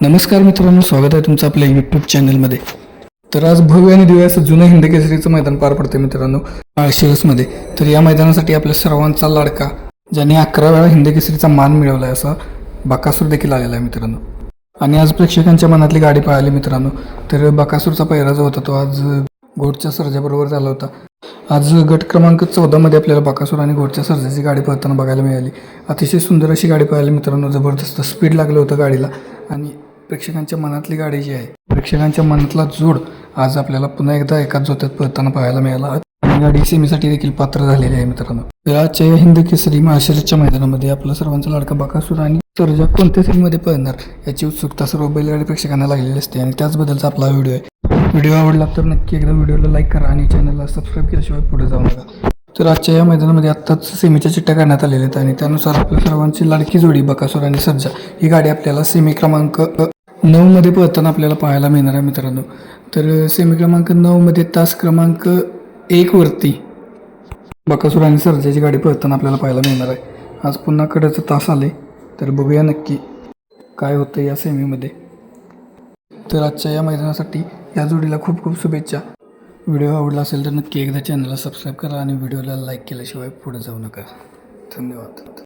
नमस्कार मित्रांनो स्वागत आहे तुमचं आपल्या यूट्यूब चॅनलमध्ये तर आज भव्य आणि दिव्य असं जुनं हिंदकेसरीचं मैदान पार पडते मित्रांनो माळशिरसमध्ये तर या मैदानासाठी आपल्या सर्वांचा लाडका ज्याने अकरा वेळा हिंदकेसरीचा मान मिळवला आहे असा बाकासूर देखील आलेला आहे मित्रांनो. आणि आज प्रेक्षकांच्या मनातली गाडी पळाली मित्रांनो. तर बाकासूरचा पहिरा जो होता तो आज घोडच्या सर्जाबरोबर झाला होता. आज गट क्रमांक चौदामध्ये आपल्याला बाकासूर आणि घोडच्या सर्जाची गाडी पळताना बघायला मिळाली. अतिशय सुंदर अशी गाडी पळाली मित्रांनो जबरदस्त स्पीड लागलं होतं गाडीला. आणि प्रेक्षकांच्या मनातली गाडी जी आहे प्रेक्षकांच्या मनातला जोड आज आपल्याला पुन्हा एकदा एकाच जोत्यात पळताना पाहायला मिळाला. गाडी सेमीसाठी देखील पात्र झालेली आहे मित्रांनो. तर आजच्या या हिंद केसरी माळशिरसच्या मैदानामध्ये आपला सर्वांचा लाडका बाकासूर आणि सर्जा कोणत्या सीममध्ये पळणार याची उत्सुकता सर्व बैलगाडी प्रेक्षकांना लागलेली असते. आणि त्याचबद्दलचा आपला व्हिडिओ आहे. व्हिडिओ आवडला तर नक्की एकदा व्हिडिओला लाईक करा आणि चॅनलला सबस्क्राईब केल्याशिवाय पुढे जाऊ नका. तर आजच्या या मैदानामध्ये आत्ताच सेमीच्या चिठ्ठ्या काढण्यात आलेल्या आहेत आणि त्यानुसार आपल्या सर्वांची लाडकी जोडी बकासूर आणि सर्जा. ही गाडी आपल्याला सेमी क्रमांक नऊमध्ये पळताना आपल्याला पाहायला मिळणार आहे मित्रांनो. तर सेमी क्रमांक नऊमध्ये तास क्रमांक एकवरती बकासूर आणि सर्जाची गाडी पळताना आपल्याला पाहायला मिळणार आहे. आज पुन्हा कडेचं तास आले तर बघूया नक्की काय होतं या सेमीमध्ये तर आजच्या या मैदानासाठी या जोडीला खूप खूप शुभेच्छा. व्हिडिओ आवडला असेल तर नक्की एकदा चॅनलला सबस्क्राईब करा आणि व्हिडिओला लाईक केल्याशिवाय पुढे जाऊ नका. धन्यवाद.